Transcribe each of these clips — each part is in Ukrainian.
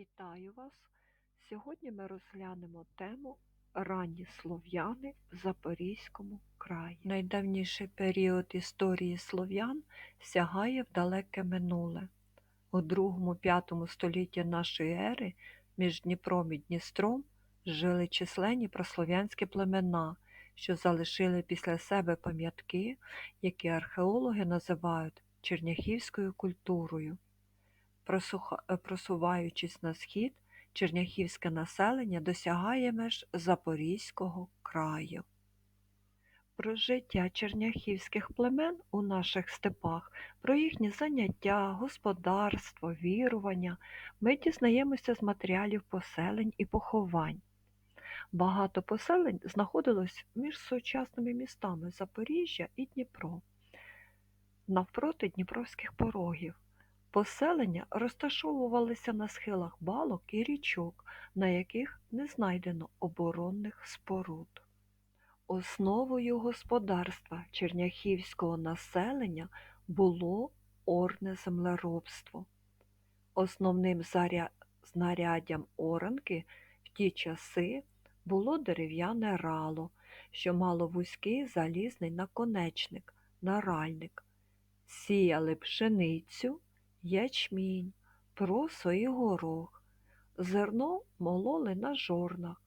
Вітаю вас! Сьогодні ми розглянемо тему Ранні слов'яни в Запорізькому краї. Найдавніший період історії слов'ян сягає в далеке минуле. У 2-5 столітті нашої ери між Дніпром і Дністром жили численні прослов'янські племена, що залишили після себе пам'ятки, які археологи називають черняхівською культурою. Просуха- Просуваючись на схід, черняхівське населення досягає меж Запорізького краю. Про життя черняхівських племен у наших степах, про їхні заняття, господарство, вірування ми дізнаємося з матеріалів поселень і поховань. Багато поселень знаходилось між сучасними містами Запоріжжя і Дніпро, навпроти Дніпровських порогів. Поселення розташовувалися на схилах балок і річок, на яких не знайдено оборонних споруд. Основою господарства черняхівського населення було орне землеробство. Основним знаряддям оранки в ті часи було дерев'яне рало, що мало вузький залізний наконечник, наральник. Сіяли пшеницю, ячмінь, просо і горох, зерно мололи на жорнах,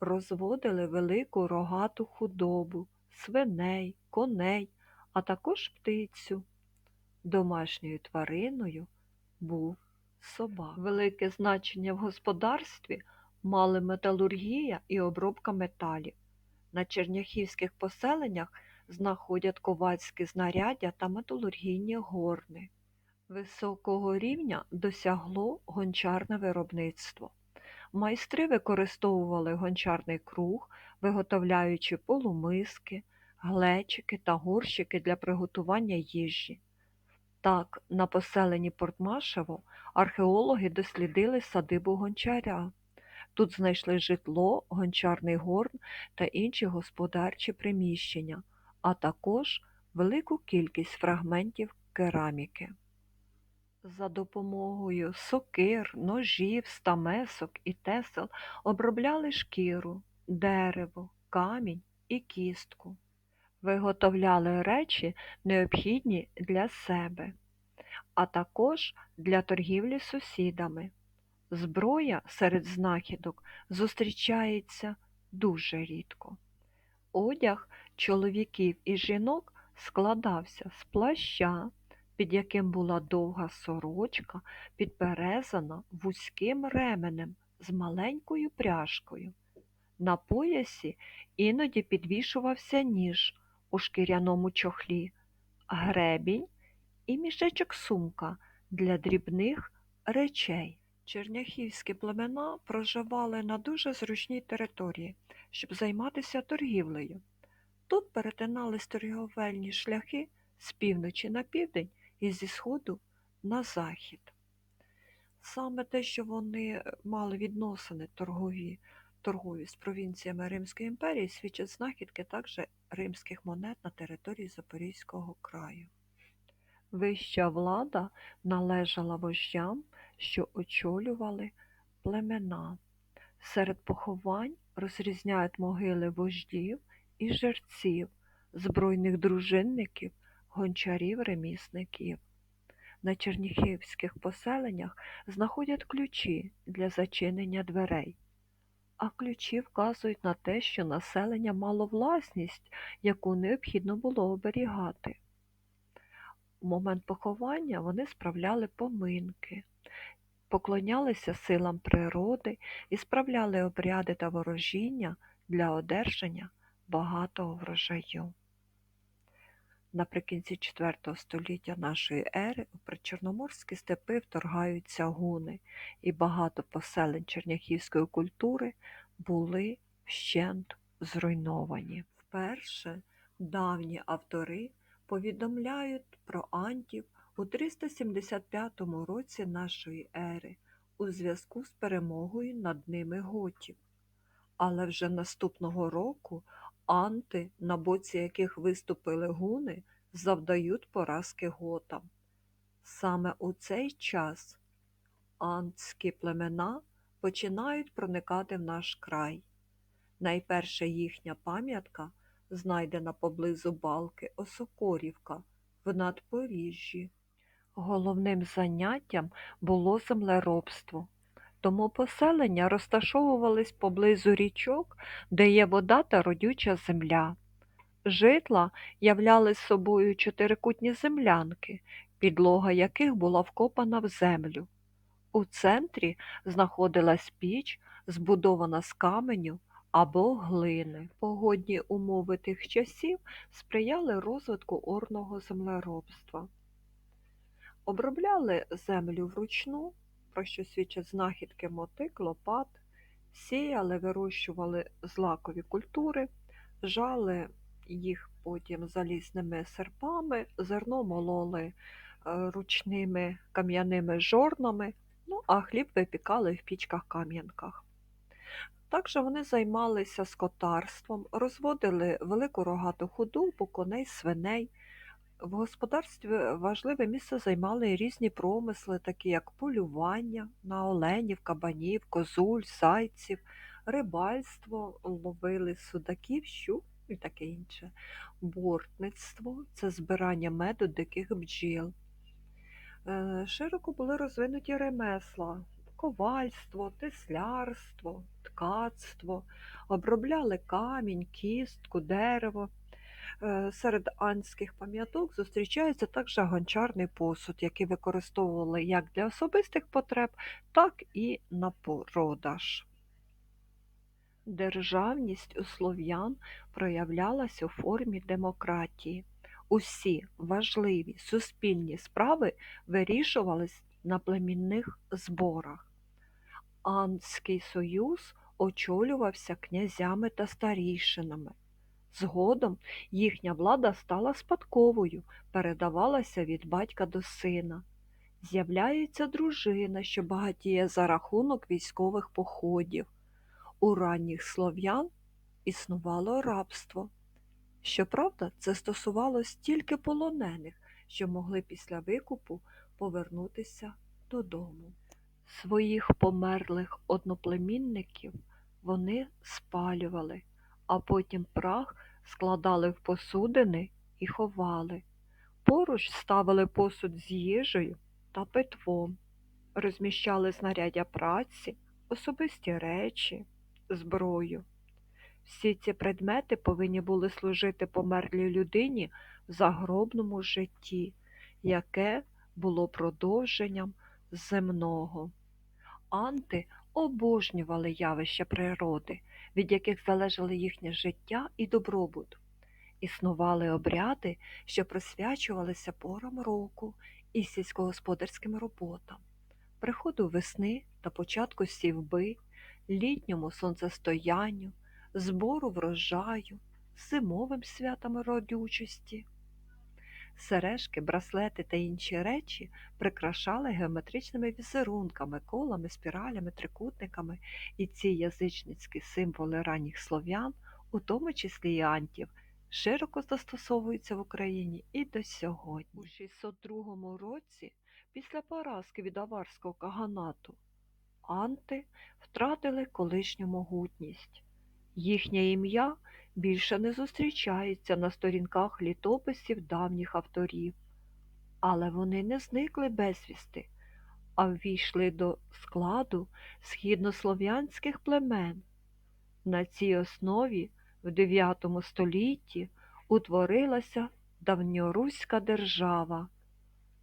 розводили велику рогату худобу, свиней, коней, а також птицю. Домашньою твариною був собак. Велике значення в господарстві мали металургія і обробка металів. На черняхівських поселеннях знаходять ковальські знаряддя та металургійні горни. Високого рівня досягло гончарне виробництво. Майстри використовували гончарний круг, виготовляючи полумиски, глечики та горщики для приготування їжі. Так, на поселенні Портмашево археологи дослідили садибу гончаря. Тут знайшли житло, гончарний горн та інші господарчі приміщення, а також велику кількість фрагментів кераміки. За допомогою сокир, ножів, стамесок і тесел обробляли шкіру, дерево, камінь і кістку. Виготовляли речі, необхідні для себе, а також для торгівлі з сусідами. Зброя серед знахідок зустрічається дуже рідко. Одяг чоловіків і жінок складався з плаща, під яким була довга сорочка, підперезана вузьким ременем з маленькою пряжкою. На поясі іноді підвішувався ніж у шкіряному чохлі, гребінь і мішечок сумка для дрібних речей. Черняхівські племена проживали на дуже зручній території, щоб займатися торгівлею. Тут перетинались торговельні шляхи з півночі на південь і зі сходу на захід. Саме те, що вони мали відносини торгові, торгові з провінціями Римської імперії, свідчать знахідки також римських монет на території Запорізького краю. Вища влада належала вождям, що очолювали племена. Серед поховань розрізняють могили вождів і жерців, збройних дружинників, гончарів, ремісників. На черніхівських поселеннях знаходять ключі для зачинення дверей, а ключі вказують на те, що населення мало власність, яку необхідно було оберігати. У момент поховання вони справляли поминки, поклонялися силам природи і справляли обряди та ворожіння для одержання багатого врожаю. Наприкінці IV століття нашої ери у причорноморські степи вторгаються гуни, і багато поселень черняхівської культури були вщент зруйновані. Вперше давні автори повідомляють про антів у 375 році нашої ери у зв'язку з перемогою над ними готів. Але вже наступного року анти, на боці яких виступили гуни, завдають поразки готам. Саме у цей час антські племена починають проникати в наш край. Найперша їхня пам'ятка знайдена поблизу балки Осокорівка в Надпоріжжі. Головним заняттям було землеробство, тому поселення розташовувались поблизу річок, де є вода та родюча земля. Житла являли собою чотирикутні землянки, підлога яких була вкопана в землю. У центрі знаходилась піч, збудована з каменю або глини. Погодні умови тих часів сприяли розвитку орного землеробства. Обробляли землю вручну, про що свідчать знахідки мотик, лопат, сіяли, вирощували злакові культури, жали їх потім залізними серпами, зерно мололи е, ручними кам'яними жорнами, ну а хліб випікали в пічках-кам'янках. Також вони займалися скотарством, розводили велику рогату худобу, коней, свиней. В господарстві важливе місце займали різні промисли, такі як полювання на оленів, кабанів, козуль, зайців, рибальство, ловили судаків, щук і таке інше. Бортництво це збирання меду диких бджіл. Е, Широко були розвинуті ремесла, ковальство, теслярство, ткацтво, обробляли камінь, кістку, дерево. Е, Серед анських пам'яток зустрічається також гончарний посуд, який використовували як для особистих потреб, так і на продаж. Державність у слов'ян проявлялась у формі демократії. Усі важливі суспільні справи вирішувались на племінних зборах. Анський союз очолювався князями та старійшинами. Згодом їхня влада стала спадковою, передавалася від батька до сина. З'являється дружина, що багатіє за рахунок військових походів. У ранніх слов'ян існувало рабство. Щоправда, це стосувалось тільки полонених, що могли після викупу повернутися додому. Своїх померлих одноплемінників вони спалювали, а потім прах складали в посудини і ховали. Поруч ставили посуд з їжею та питвом, розміщали знаряддя праці, особисті речі, зброю. Всі ці предмети повинні були служити померлій людині в загробному житті, яке було продовженням земного. Анти обожнювали явища природи, від яких залежало їхнє життя і добробут. Існували обряди, що присвячувалися порам року і сільськогосподарським роботам, приходу весни та початку сівби, літньому сонцестоянню, збору врожаю, зимовим святам родючості. Сережки, браслети та інші речі прикрашали геометричними візерунками, колами, спіралями, трикутниками, і ці язичницькі символи ранніх слов'ян, у тому числі і антів, широко застосовуються в Україні і до сьогодні. У 602 році, після поразки від аварського каганату, анти втратили колишню могутність. Їхнє ім'я більше не зустрічається на сторінках літописів давніх авторів, але вони не зникли безвісти, а ввійшли до складу східнослов'янських племен. На цій основі в IX столітті утворилася давньоруська держава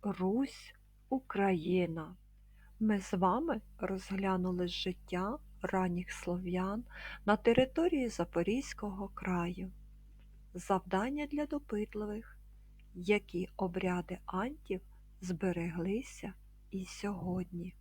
Русь Україна. Ми з вами розглянули життя ранніх слов'ян на території Запорізького краю. Завдання для допитливих, які обряди антів збереглися і сьогодні.